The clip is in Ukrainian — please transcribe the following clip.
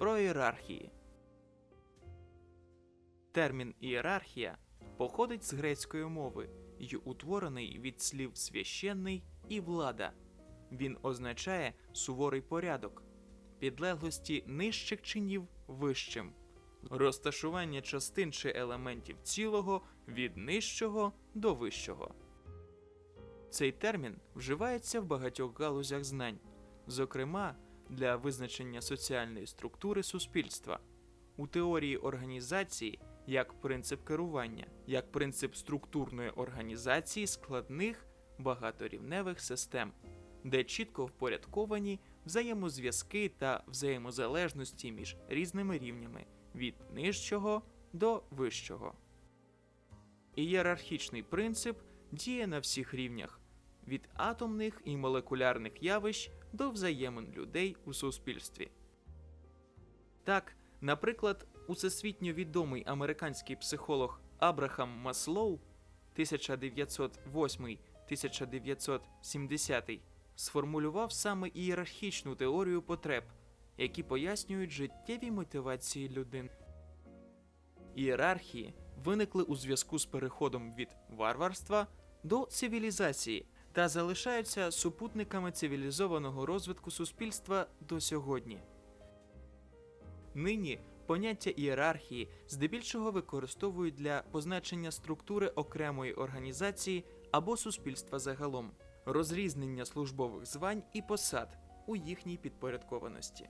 про ієрархії. Термін ієрархія походить з грецької мови й утворений від слів священний і влада. Він означає суворий порядок, підлеглості нижчих чинів вищим, розташування частин чи елементів цілого від нижчого до вищого. Цей термін вживається в багатьох галузях знань, зокрема для визначення соціальної структури суспільства, у теорії організації як принцип керування, як принцип структурної організації складних багаторівневих систем, де чітко впорядковані взаємозв'язки та взаємозалежності між різними рівнями від нижчого до вищого. Ієрархічний принцип діє на всіх рівнях від атомних і молекулярних явищ до взаємин людей у суспільстві. Так, наприклад, усесвітньо відомий американський психолог Абрахам Маслоу 1908-1970 сформулював саме ієрархічну теорію потреб, які пояснюють життєві мотивації людини. Ієрархії виникли у зв'язку з переходом від варварства до цивілізації та залишаються супутниками цивілізованого розвитку суспільства до сьогодні. Нині поняття ієрархії здебільшого використовують для позначення структури окремої організації або суспільства загалом, розрізнення службових звань і посад у їхній підпорядкованості.